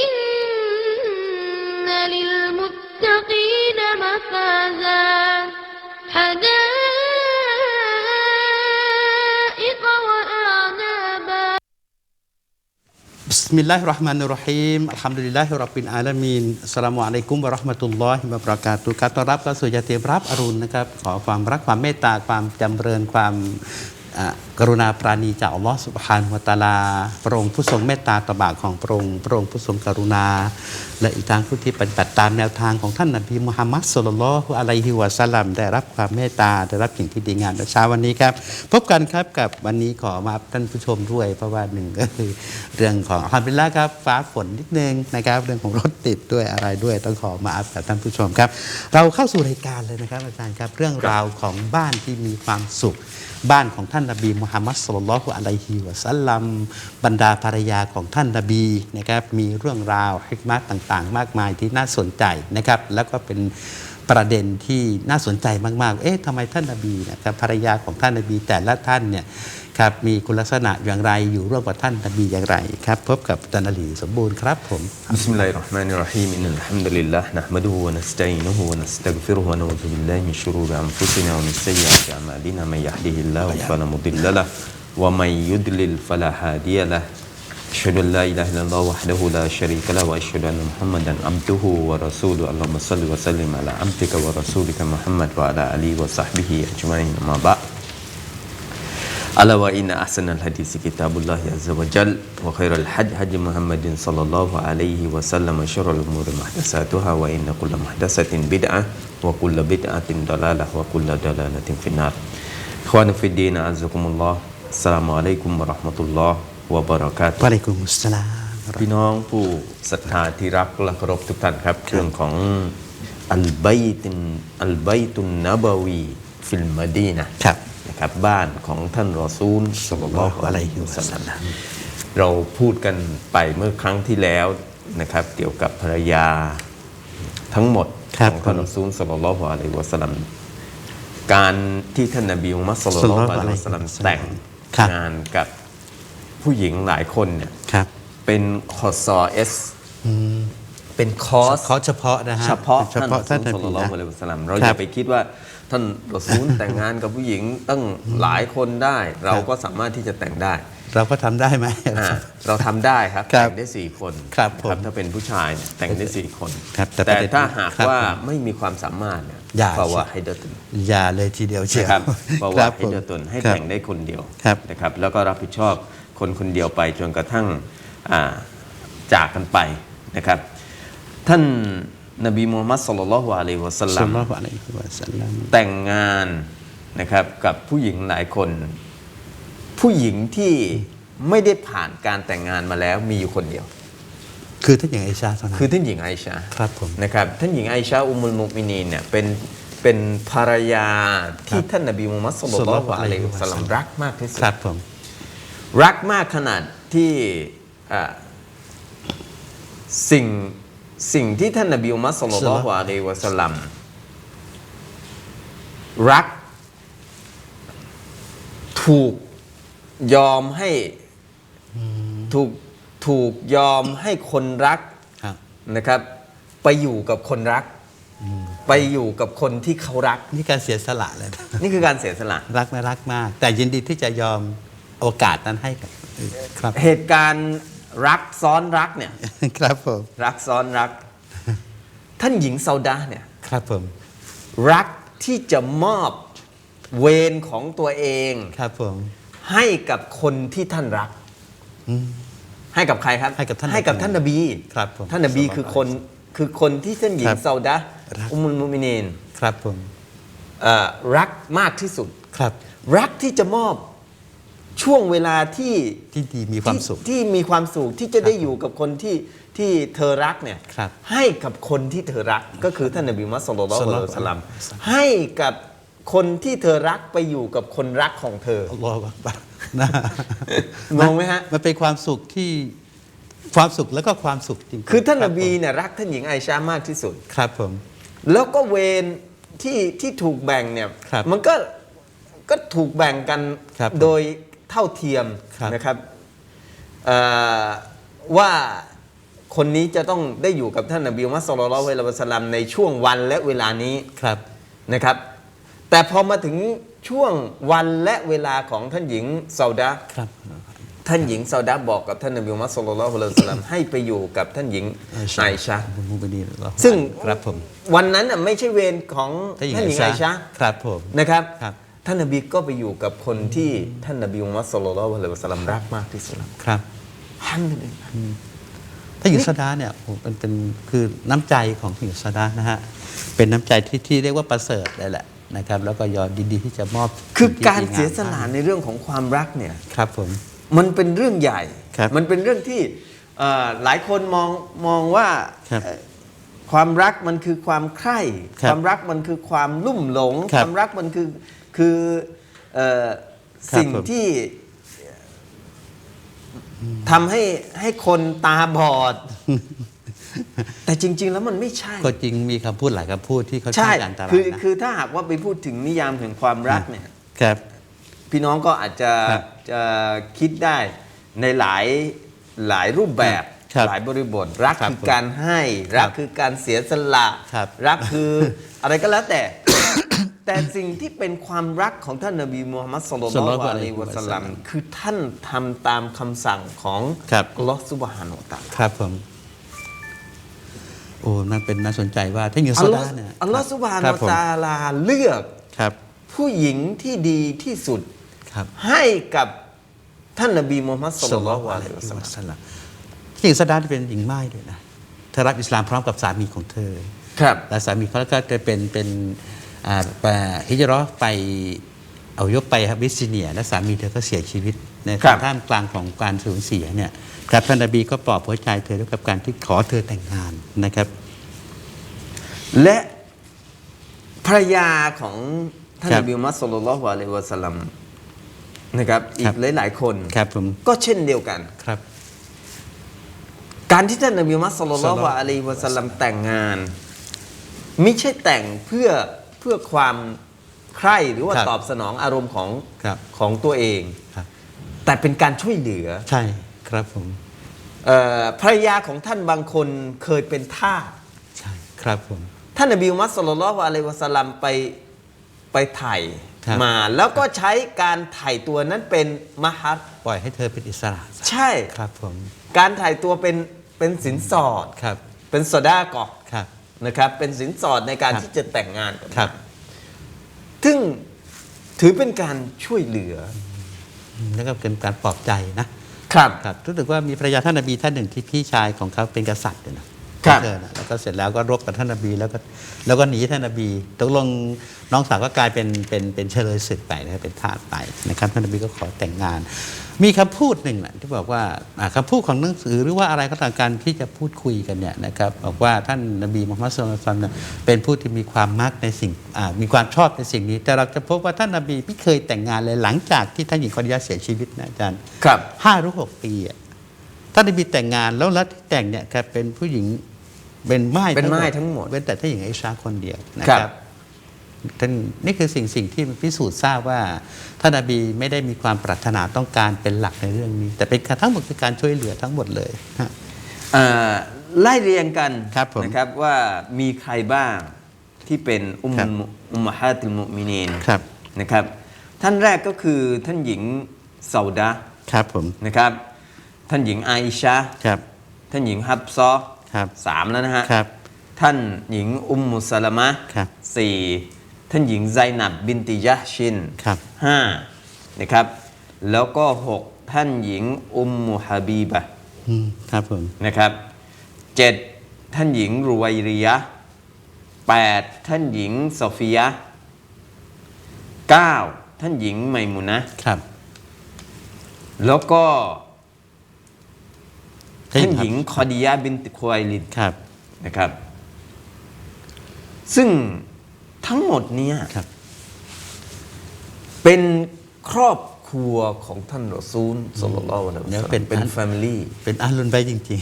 إن للمتقين مفازا حدائق وأعنابا บิสมิลลาฮิรเราะห์มานิรเราะฮีมอัลฮัมดุลิลลาฮิรับบิลอาลามีนอัสสลามุอะลัยกุมวะเราะห์มะตุลลอฮิวะบะเราะกาตุฮ์ครับต้อนรับเข้าสู่ยาเตมรับอรุณนะครับ ขอความรักความเมตตาความจำเริญความอ่า กรุณาปราณีจากอัลลอฮ์สุบฮานะฮูวตาลาพระองค์ผู้ทรงเมตตาตบาปของพระองค์พระองค์ผู้ทรงกรุณา และอีกทางผู้ที่ปฏิบัติตามแนวทางของท่านนบีมุฮัมมัดสุลลัลฮุอะลัยฮิวะซัลลัมได้รับความเมตตาได้รับสิ่งที่ดีงามในเช้าวันนี้ครับ พบกันครับกับวันนี้ขอมาท่านผู้ชมด้วย เพราะว่าหนึ่งก็คือเรื่องของฮัมดุลิลละครับฟ้าฝนนิดนึงนะครับ เรื่องของรถติดด้วยอะไรด้วยต้องขอมาอัพกับท่านผู้ชมครับ เราเข้าสู่รายการเลยนะครับอาจารย์ครับเรื่องราวของบ้านที่มีความสุข บ้านของท่านนบีมุฮัมมัดสุลลัลลอฮุอะลัยฮิวะสัลลัมบรรดาภรรยาของท่านนบีนะครับมีเรื่องราวฮิกมัตต่างๆ มากมายที่น่าสนใจนะครับแล้วก็เป็นประเด็นที่น่าสนใจมากๆ เอ๊ะทำไมท่านนบีนะครับภรรยาของท่านนบีแต่ละท่านเนี่ย ครับมีคุณลักษณะอย่างไรอยู่ร่วมกับท่านมีอย่างไรครับพบกับจันอลีสมบูรณ์ครับผมบิสมิลลาฮิรเราะห์มานิรเราะฮีมอินนัลฮัมดุลิลลาห์นะห์มะดูวะนัสตัยนุฮูวะนัสตัฆฟิรุฮ์วะนะอูซุบิลลาฮิมินชุรูริอันฟุซินา วะมินซัยยิอาติอามาลินา มัยยัฮดิฮิลลาฮุฟะลามุดิลละละห์วะมัยยุดลิลฟะลาฮาดิยะละห์ أشهد أن لا إله إلا الله وحده لا شريك له وأشهد أن محمدا عبده ورسوله اللهم صل وسلم على عبدك ورسولك محمد وعلى آله وصحبه أجمعين أما بعد Ala wa inna ahsanal hadisi kitabullah azza wa jal wa khairal hadi hadi Muhammadin sallallahu alaihi wasallam wa syarrul umuri muhdatsatuha wa inna kulla muhdatsatin bid'ah wa kulla bid'atin dalalah wa kulla dalalatin finnar. Ikhwan fi din azzakumullah. Assalamualaikum warahmatullahi wabarakatuh. Waalaikumsalam. พี่น้องผู้ศรัทธาที่รักและเคารพทุกท่านครับเรื่องของอัลไบตุนอัลไบตุนนบวีฟิลมดีนะครับ นะครับบ้านของท่านรอซูลสลลัลลอฮุอะลัยฮิวะสัลลัมเราพูดกันไปเมื่อครั้งที่แล้วนะครับเกี่ยวกับภรรยาทั้งหมดครับของท่านรอซูลสลลัลลอฮุอะลัยฮิวะสัลลัมการที่ท่านนบีมุฮัมมัดสลลัลลอฮุอะลัยฮิวะสัลลัมแต่งครับงานกับผู้หญิงหลายคนเนี่ยครับเป็นคอซอเอสเป็นคอร์สขอเฉพาะนะฮะเฉพาะเฉพาะท่านนสุลบีลัลลอนะฮุอะลัยฮิวะสัลลัมเราคอรับย่าไปคิดว่า ท่านรอซูลแต่งงานกับผู้หญิงตั้งหลายคนได้ เราก็สามารถที่จะแต่งได้ เราก็ทำได้ไหม อ่าเราทำได้ครับครับแต่งได้สี่คนครับผมถ้าเป็นผู้ชายเนี่ยแต่งได้สี่คน ครับแต่แต่ประเด็นถ้าหากครับว่าผมไม่มีความสามารถเนี่ยอย่าฟาวะให้เดตุนอย่าเลยทีเดียวเชียวนะครับฟาควะรับให้ผม เดตุนให้ครับแต่งได้คนเดียวครับ นะครับ แล้วก็รับผิดชอบคนคนเดียวไปจนกระทั่งอ่าจากกันไปนะครับ ท่าน นบีมูฮัมมัดสุลลัลลอฮุอะลัยฮิวะสัลสัลัลมลัลลอฮุอะลัยฮิวะสัลลัมแต่งงานนะครับกับผู้หญิงหลายคน ผู้หญิงที่ไม่ได้ผ่านการแต่งงานมาแล้วมีอยู่คนเดียว คือท่านอย่างไอชาเท่านั้นคือท่านหญิงไอชาครับผมนะครับท่านหญิงไอชาอุมุลมุมินีนเนี่ยเป็นเป็นภรรยาที่ท่านนบีมูฮัมมัดสุลลัลลอฮุอะลัยฮิวะสัลลัมรักมากที่สุดครับผมรักมากขนาดที่อ่าสิ่ง สิ่งที่ท่านนบีอุมัตสุลลัลลอฮุอะลัยฮิวะสัลลัมรัก ถูกยอมให้ถูกถูกยอมให้คนรักครับนะครับ ไปอยู่กับคนรัก ไปอยู่กับคนที่เขารัก นี่การเสียสละเลยนะนี่คือการเสียสละรักนะรักมาก แต่ยินดีที่จะยอมโอกาสนั้นให้กับครับเหตุการณ์ รักซ้อนรักเนี่ย ครับผม รักซ้อนรัก ท่านหญิงซาดาเนี่ย ครับผม รักที่จะมอบเวรของตัวเอง ครับผม ให้กับคนที่ท่านรัก ให้กับใครครับ ให้กับท่านให้กับท่านนบี ครับผม ท่านนบีคือคนคือคนที่ท่านหญิคงรับซาดารักอุมุลมุมินีนครับผมเอ่อรักมากที่สุด ครับ รักที่จะมอบ ช่วงเวลาที่ที่ดีมีความสุข ที่ที่มีความสุขที่จะได้อยู่กับคนที่ที่เธอรักเนี่ยครับให้กับคนที่เธอรักก็คือท่านนบีมุฮัมมัดสุลลัลลอฮุอะลัยฮิวะสัลลัมศ็อลลัลลอฮุอะลัยฮิวะซัลลัมให้กับคนที่เธอรักไปอยู่กับคนรักของเธออัลลอฮฺอักบัรนะงงไหมฮะ มันเป็นความสุขที่ความสุขแล้วก็ความสุขจริงๆคือท่านนบีครับเนี่ยรักท่านหญิงไอชามากที่สุดผมครับผม แล้วก็เวรที่ที่ถูกแบ่งเนี่ยครับมันก็ก็ถูกแบ่งกันครับผมโดย เท่าเทียมครับ นะครับเอ่อว่าคนนี้จะต้องได้อยู่กับท่านนบีมุฮัมมัดสุลลัลลอฮุอะลัยฮิวะสัลลัมในช่วงวันและเวลานี้ครับนะครับ แต่พอมาถึงช่วงวันและเวลาของท่านหญิงซาอุดะห์ครับ ท่านหญิงซาอุดะห์บอกกับท่านนบีมุฮัมมัดสุลลัลลอฮุอะลัยฮิวะสัลลัม ให้ไปอยู่กับท่านหญิงไอชามุบดีนเราซึ่ง ครับผมวันนั้นน่ะไม่ใช่เวรของท่านหญิงท่านหญิงไอไอชาชาครับผม นะครับ ครับ ท่านนบีก็ไปอยู่กับคนที่ท่านนบีมุฮัมมัดสุลลัลลอฮุอะลัยฮิวะสัลลัมรักมากที่สุดครับฮัมดุลิลลาห์ถ้าหญิงสดาเนี่ยโอ้โหมันเป็นคือน้ำใจของหญิงสดานะฮะเป็นน้ำใจที่ที่เรียกว่าประเสริฐเลยแหละนะครับ แล้วก็ยอมดีๆที่จะมอบคือสิ่งที่การดีงมเสียสละในเรื่องของความรักเนี่ยครับผมมันเป็นเรื่องใหญ่ครับมันเป็นเรื่องที่เอ่อหลายคนมองมองว่าครับเอ่อความรักมันคือความใคร่ครับความรักมันคือความลุ่มหลงครัคบวามรักมันคือ คือเอ่อครับสิ่งผม ที่ทำให้ให้คนตาบอด แต่จริง ๆ แล้วมันไม่ใช่ ก็จริงมีคำพูดหลายคำพูดที่เขาใช่ใช้การตลาดคือนะคือถ้าหากว่าไปพูดถึงนิยามแห่งความรักเนี่ย ครับ พี่น้องก็อาจจะครับจะคิดได้ในหลายหลายรูปแบบครับหลายบริบท รักครับคือการให้ครับรักคือการเสียสละ ครับรักคือ อะไรก็แล้วแต่ แต่สิ่งที่เป็นความรักของท่านนบีมูฮัมมัดสุลลัลลอฮุอะลัยฮิวะสัลลัมคือท่านทำตามคำสั่งของครับอัลลอฮฺซุบฮานะฮูวะตะอาลาครับผมโอ้นั่นเป็นน่าสนใจว่าถ้าหญิงอัสลลอดาฮฺเนี่ยอัลลอฮฺซุบฮานะครัฮูบวะผมตะอาลาเลือกครับ ผู้หญิงที่ดีที่สุดครับให้กับท่านนบีมูฮัมมัดสุลลัลลอฮุอะลัยฮิวะสัลลัมสลัมหญิงสดาเป็นหญิงไม้ด้วยนะเธอรับอิสลามพร้อมกับสามีของเธอ ครับ และสามีเขาก็จะเป็นเป็นอ่าไป ฮิจเราะห์ไปเอายกไปครับวิสิเนีย และสามีเธอก็เสียชีวิตในครับท่ามกลางของการสูญเสียเนี่ยครับท่านนบีก็ปลอบหัวใจเธอด้วยกับการที่ขอเธอแต่งงานนะครับ และภรรยาของท่านครับนบีมุฮัมมัดสุลลัลลอฮุอะลัยฮิวะสัลลัมนะครับอีครักบหลาย ๆ คนครับผมก็เช่นเดียวกันครับ การที่ท่านนบีมุฮัมมัดสุลลัลลอฮุอะลัยฮิวะสัลลัมแต่งงาน ไม่ใช่แต่งเพื่อเพื่อความใคร่หรือว่าครับตอบสนองอารมณ์ของครับของตัวเอง ครับ แต่เป็นการช่วยเหลือใช่ครับผม เอ่อภรรยาของท่านบางคนเคยเป็นทาส ใช่ครับผม ท่านนบีมุฮัมมัดสุลลัลลอฮุอะลัยฮิวะสัลลัมไปไปไถ่ครับ มา แล้วก็ใช้การไถ่ตัวนั้นเป็นมหัดปล่อยให้เธอเป็นอิสระซะใช่ ครับผม การไถ่ตัวเป็นเป็นสินสอด ครับ เป็นสดากอครับ นะครับ เป็นสินสอดในการครับที่จะแต่งงานกันครับ ซึ่งถือเป็นการช่วยเหลือแล้วก็เป็นการปลอบใจนะครับครับรู้สึกว่ามีภรรยาท่านนบีท่านหนึ่งที่พี่ชายของเขาเป็นกษัตริย์เนี่ยนะ ครับเธอนะแล้วก็เสร็จแล้วก็รบกับท่านนบีแล้วก็แล้วก็หนีท่านนบีตกลงน้องสาวก็กลายเป็นเป็นเป็นเฉลยศึกไปนะครับเป็นทาสไปนะครับท่านนบีก็ขอแต่งงาน มีคำพูดหนึ่งนะที่บอกว่าอ่าคำพูดของหนังสือหรือว่าอะไรก็ตามการที่จะพูดคุยกันเนี่ยนะครับบอกว่าท่านนบีมุฮัมมัดสุลตัลลัมเนี่ยเป็นผู้ที่มีความมักในสิ่งอ่ามีความชอบในสิ่งนี้ แต่เราจะพบว่าท่านนบีไม่เคยแต่งงานเลยหลังจากที่ท่านหญิงคอดิยาเสียชีวิตนะอาจารย์ครับห้าหรือหกปีอะท่านนบีแต่งงานแล้วรัฐที่แต่งเนี่ยครับเป็นผู้หญิง เป็นไม้เป็นม่ายทั้งหมดเว้นแต่ท่านหญิงไอชาคนเดียวนะคครัรับบท่านนี่คือสิ่งสิ่งที่มันพิสูจน์ทราบว่าท่านนบีไม่ได้มีความปรารถนาต้องการเป็นหลักในเรื่องนี้ แต่เป็นการทั้งหมดคือการช่วยเหลือทั้งหมดเลยฮะเอ่อไล่เรียงกันครับผมนะครับว่ามีใครบ้างที่เป็นอุมครับมุอุมมะฮาติลมุมินีนครับนะครับ ท่านแรกก็คือท่านหญิงซาอุดะห์ครับผมนะครับ ท่านหญิงอาอิชะห์ครับท่านหญิงฮับซอ ครับสามแล้วนะฮะครับ ท่านหญิงอุมมุสลามะครับสี่ท่านหญิงไซนับบินติยะห์ชินครับห้านะครับแล้วก็หกท่านหญิงอุมมุฮาบีบะห์อืมครับผมนะครับเจ็ดท่านหญิงรุวัยริยะแปดท่านหญิงโซฟียะเก้าท่านหญิงไมมุนะครับ แล้วก็ ท่านหญิงคอดียะบินติควายลินครับนะครับ ซึ่งทั้งหมดเนี้ยครับเป็นครอบครัวของท่านรอซูลสลลัลลอฮุอะลัยฮิวะเดี๋ยวซัลลัมเป็นเป็นแฟมิลี่เป็นอาลุนไปจริง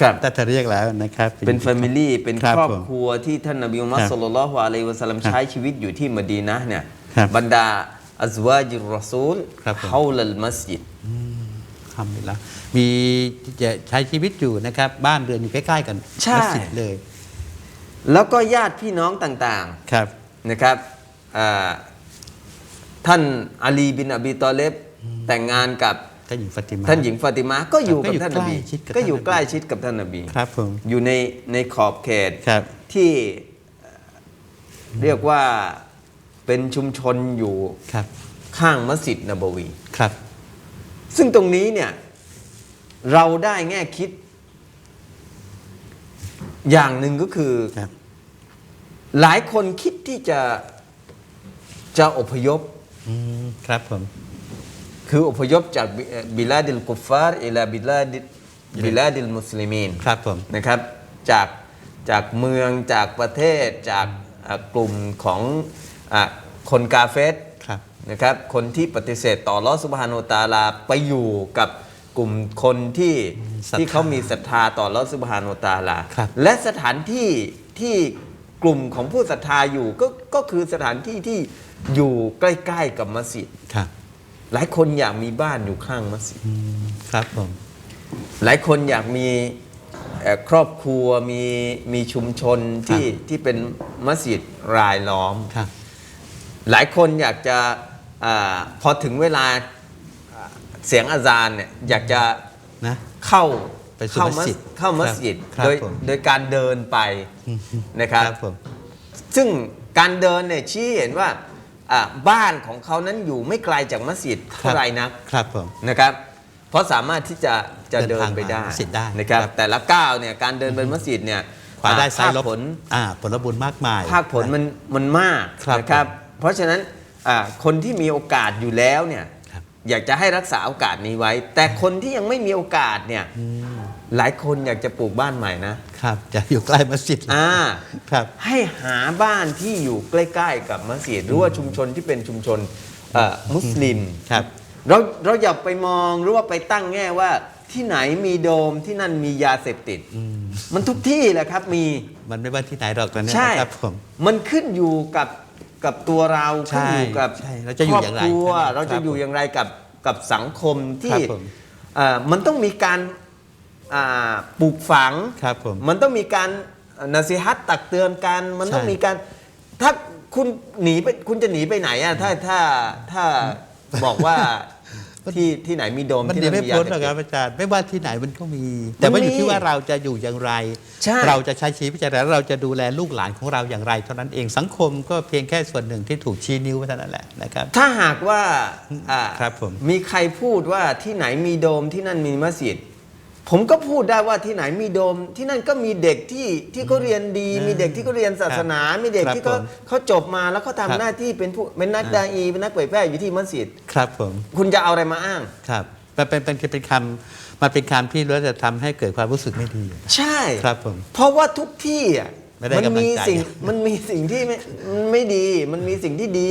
ครับๆแต่จะเรียกแล้วนะครับ เป็นแฟมิลี่เป็นครับครอบผมครัวที่ท่านนบีมุฮัมมัดครับสุลลัลลอฮุอะลัยฮิวะสัลลัมครับใช้ชีวิตอยู่ที่มะดีนะห์เนี่ยครับบรรดาอัซวาจิรรอซูลครับผมฮาวลัลมัสยิด ทำอยู่แล้วมีจะใช้ชีวิตอยู่นะครับ บ้านเรือนอยู่ใกล้ๆกันใช่ มัสยิดเลย แล้วก็ญาติพี่น้องต่างครับ ๆนะครับอ่าท่านอาลีบินอบีตอเลบแต่งงานกับท่านหญิงฟาติมา ท่านหญิงฟาติมาก็อยู่ก็กับอยู่ท่านนบีใกล้ชิดกับก็อยู่ท่านนบีใกล้ชิดกับท่านนบีครับผม อยู่ในในขอบเขตครับ ที่เอ่อเรียกว่าเป็นชุมชนอยู่ครับ ข้างมัสยิดนบวี ครับ ซึ่งตรงนี้เนี่ยเราได้แง่คิด อย่างหนึ่งก็คือครับหลายคนคิดที่จะจะอพยพอืมครับผมคืออพยพจากบิเอ่อบิลาดิลกุฟฟาร์อิลาบิลาดิบิลาดิลมุสลิมีนครับผมนะครับจากจากเมืองจากประเทศจากอ่ากลุ่มของอาคนกาเฟสครับ นะครับคนที่ปฏิเสธต่อลอสุบฮานุตะอาลาไปอยู่กับกลุ่มคนที่ศรัทธาที่เขามีศรัทธาต่อลอสุบฮานุตะอาลา ครับ และสถานที่ที่กลุ่มของผู้ศรัทธาอยู่ก็ก็คือสถานที่ที่อยู่ใกล้ๆกับมัสยิดครับหลายคนอยากมีบ้านอยู่ข้างมัสยิด อืมครับผม หลายคนอยากมีเอ่อครอบครัวมีมีชุมชนที่ที่เป็นมัสยิดรายล้อม ครับ หลายคนอยากจะ อาพอถึงเวลาอ่าเสียงอาจารย์เนี่ยอยากจะนะเข้าไปสู่เข้ามัสยิดเข้ามัสยิดครับโดยผมโดยการเดินไปนะครับครับผมซึ่งการเดินเนี่ยชี้เห็นว่าอ่าบ้านของเขานั้นอยู่ไม่ไกลจากมัสยิดเท่าไหร่นักครับผมนะครับ เพราะสามารถที่จะจะเดิเดินนทางไปได้มามัสยิดได้นะครับครับ แต่ละก้าวเนี่ยการเดินไปมัสยิดเนี่ยขวาได้ซ้ายลบภคผลอ่าผลบุญมากมายภาคผลมันมันมากครับนะครับ เพราะฉะนั้นอ่า คนที่มีโอกาสอยู่แล้วเนี่ยครับอยากจะให้รักษาโอกาสนี้ไว้ แต่คนที่ยังไม่มีโอกาสเนี่ยหลายคนอยากจะปลูกบ้านใหม่นะครับจะอยู่ใกล้มัสยิดอ่าครับให้หาบ้านที่อยู่ใกล้ ๆ กับมัสยิดหรือว่าชุมชนที่เป็นชุมชนเอ่อมุสลิมครับเราเราอย่าไปมองหรือว่าไปตั้งแง่ว่าที่ไหนมีโดมที่นั่นมียาเสพติด มันทุกที่แหละครับมีมันไม่ว่าที่ไหนหรอกตอนนี้ใช่นะครับผมมันขึ้นอยู่กับ กับตัวเราใช่ขึ้นอยู่กับใช่เราจะอยู่อย่างไรครอบครัวครับเราจะอยู่อย่างไรกับกับสังคมที่ครับผมเอ่อมันต้องมีการอ่าปลูกฝังครับผมมันต้องมีการนาซิฮัตตักเตือนกัน มันต้องใช่ มีการถ้าคุณหนีไปคุณจะหนีไปไหนอะถ้าถ้าถ้าบอกว่า ที่ที่ไหนมีโดมมันที่หนีนั่นไม่มียาพ้นเสพหรอกคติรับดอาจารย์ไม่ว่าที่ไหนมันก็มี แต่ว่าอยู่มีที่ว่าเราจะอยู่อย่างไรใช่เราจะใช้ชีวิตอย่างไรแล้วเราจะดูแลลูกหลานของเราอย่างไรเท่านั้นเองสังคมก็เพียงแค่ส่วนหนึ่งที่ถูกชี้นิ้วเท่านั้นแหละนะครับ ถ้าหากว่าอ่าครับผมมีใครพูดว่าที่ไหนมีโดมที่นั่นมีมัสยิด ผมก็พูดได้ว่าที่ไหนมีโดม ที่นั่นก็มีเด็กที่ที่เขาเรียนดีอืมมีเด็กที่เขาเรียนศาสนา มีเด็กครับที่เขาผมเขาจบมาแล้วเขาครับทำหน้าที่เป็นผู้เป็นนักดาอีเป็นนักเผยแพร่อยู่ที่มัสยิดครับผมคุณจะเอาอะไรมาอ้างครับมันเป็นเป็นเป็นคำมันเป็นคำที่เราจะทำให้เกิดความรู้สึกไม่ดี ใช่ครับผมเพราะว่าทุกที่อะไม่ได้มักำลังมีใจสิ่งมันมีสิ่งที่ไม่ไม่ดี มันมีสิ่งที่ดี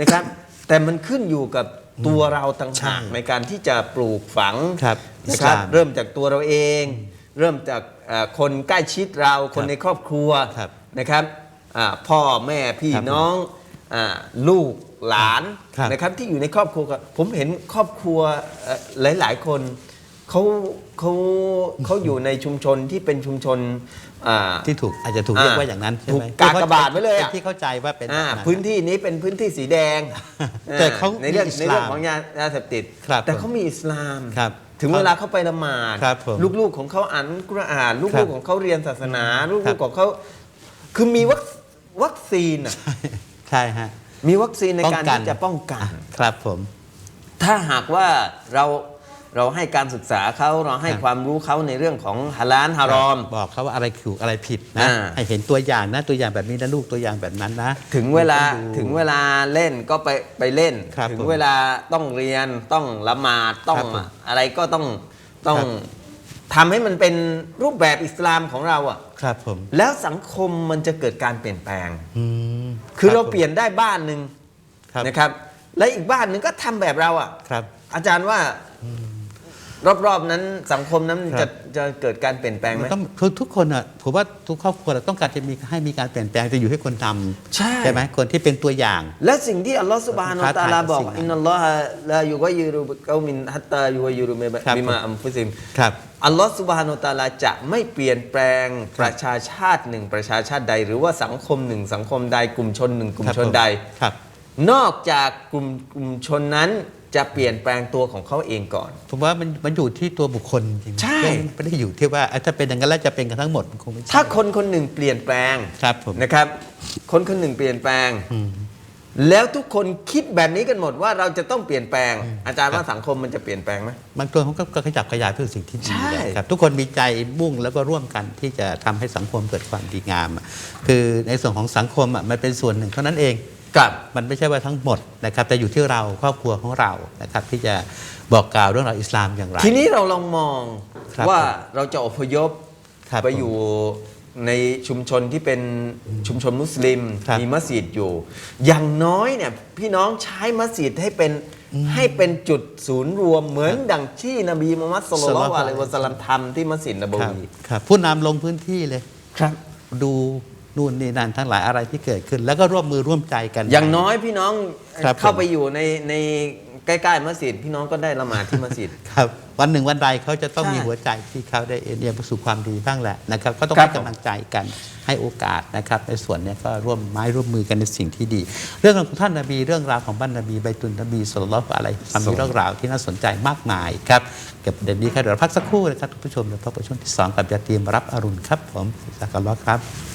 นะครับ แต่มันขึ้นอยู่กับ ตัวเราต่างหากใช่ในการที่จะปลูกฝังครับนะครับอิสลามเริ่มจากตัวเราเอง เริ่มจากเอ่อคนใกล้ชิดเราคนในครอบครัวครับนะครับอ่าพ่อแม่พี่ครับน้องอาลูกหลานครับนะครับที่อยู่ในครอบครัวครับผมเห็นครอบครัวเอ่อหลาย ๆ คน เขาเขาเขาอยู่ในชุมชนที่เป็นชุมชนอ่า ที่ถูกอาจจะถูกอ่าเรียกว่าอย่างนั้นใช่ไหมถูกกากบาทไว้เลยอะ ป็นที่เข้าใจว่าเป็นอ่าแบบนั้น พื้นที่นี้เป็นพื้นที่สีแดงแต่เขาในเรื่องมีอิสในลามเรื่องของยายาเสพติด ครับแต่เขามีอิสลาม ครับถึงเวลาเขาไปละหมาดครับผมลูกๆของเขาอ่านกุรอาน ครัลูบกๆของเขาเรียนศาสนาครัลูบกๆของเขาคือมีวัควัคซีนอะใช่ฮะมีวัคซีนในป้องการกันที่จะป้องกัน ครับผม ถ้าหากว่าเรา เราให้การศึกษาเขาเราให้ครับความรู้เขาในเรื่องของฮาลาลฮารอม บอกเขาว่าอะไรถูกอะไรผิดนะ อ่า ให้เห็นตัวอย่างนะตัวอย่างแบบนี้นะลูกตัวอย่างแบบนั้นนะ ถึงเวลาต้องดูถึงเวลาเล่นก็ไปไปเล่น ครับถึงผมเวลาต้องเรียนต้องละหมาดต้องครับผมอะไรก็ต้องต้องครับ ทำให้มันเป็นรูปแบบอิสลามของเราอะครับผมแล้วสังคมมันจะเกิดการเปลี่ยนแปลง อืมคือรับเราผม เปลี่ยนได้บ้านหนึ่งครับ นะครับ และอีกบ้านหนึ่งก็ทำแบบเราอะครับ อาจารย์ว่า รอบๆนั้นสังคมนั้นครัจะบ จะเกิดการเปลี่ยนแปลงไหม มันต้องคือทุกคนอะผมว่าทุกครอบครัวเราต้องการจะมีให้มีการเปลี่ยนแปลงจะอยู่ให้คนทำใช่ ไหมคนที่เป็นตัวอย่าง และสิ่งที่อัลลอฮฺสุบฮานาอัลตะอาลาท้าทายกับบอก สิ่งนั้นอินนัลลอฮะลายุกยิรุบิกอมินฮัตตายุกยิรุครับบิมาอัมฟุซิม ครับ อัลลอฮฺสุบฮานาอัลตะอาลาจะไม่เปลี่ยนแปลงประชาชาติหนึ่งประชาชาติใด หรือว่าสังคมหนึ่งสังคมใดกลุ่มชนหนึ่งกลุ่มชนใด ครับ นอกจากกลุ่มกลุ่มชนนั้น จะเปลี่ยนแปลงตัวของเขาเองก่อน ผมว่ามันมันอยู่ที่ตัวบุคคลจริงๆใช่ ไม่ไม่ได้อยู่ที่ว่าเอ้ยถ้าเป็นอย่างนั้นแล้วจะเป็นกันทั้งหมดมันคงไม่ใช่ถ้าคนคนหนึ่งเปลี่ยนแปลงครับผมนะครับ คนคนหนึ่งเปลี่ยนแปลง อืม แล้วทุกคนคิดแบบนี้กันหมดว่าเราจะต้องเปลี่ยนแปลง อาจารย์ครับว่าสังคมมันจะเปลี่ยนแปลงไหม บางตัวเขาก็ก็ขยับขยายเพื่อสิ่งที่ดีใช่ครับทุกคนมีใจมุ่งแล้วก็ร่วมกันที่จะทำให้สังคมเกิดความดีงามอะคือในส่วนของสังคมอะมันเป็นส่วนหนึ่งเท่านั้นเอง กับมันไม่ใช่ว่าทั้งหมดนะครับแต่อยู่ที่เราครอบครัวของเรานะครับที่จะบอกกล่าวเรื่องราวอิสลามอย่างไร ทีนี้เราลองมองครับว่าผมเราจะอพยพครับไปอยู่ในชุมชนที่เป็นชุมชนมุสลิม ครับมีมัสยิดอยู่ อย่างน้อยเนี่ยพี่น้องใช้มัสยิดให้เป็นให้เป็นจุดศูนย์รวมเหมือนดังที่นบีมุฮัมมัดสุลลัลลอฮุอะลัยฮิวะสัลลัมทำที่มัสยิดนบครับวี ครับผู้นำลงพื้นที่เลย ครับ ดู นู่นนี่นั่นทั้งหลายอะไรที่เกิดขึ้น แล้วก็ร่วมมือร่วมใจกัน อย่างน้อยพี่น้องครับเข้าผม ไปอยู่ในในใกล้ๆมัสยิดพี่น้องก็ได้ละหมาดที่มัสยิด ครับวันหนึ่งวันใดเขาจะต้องใช่มีหัวใจที่เขาได้เอ็นเอียงไปสู่ความดีบ้างแหละนะครับก็ต้องครับให้กำลังใจกันให้โอกาสนะครับ ในส่วนเนี้ยก็ร่วมไม้ร่วมมือกันในสิ่งที่ดี เรื่องของท่านนบีเรื่องราวของบ้านนบีใบตุนนบีสุลต่านอะไรทำมีเรื่องราวที่น่าสนใจมากมายครับเกับประเด็นนี้ครับเดี๋ยวเราพักสักครู่นะครับทุกผู้ชมเดี๋ยวพบกับช่วงที่สองกับยาตีมรับอรุณครับผมสักการะครับ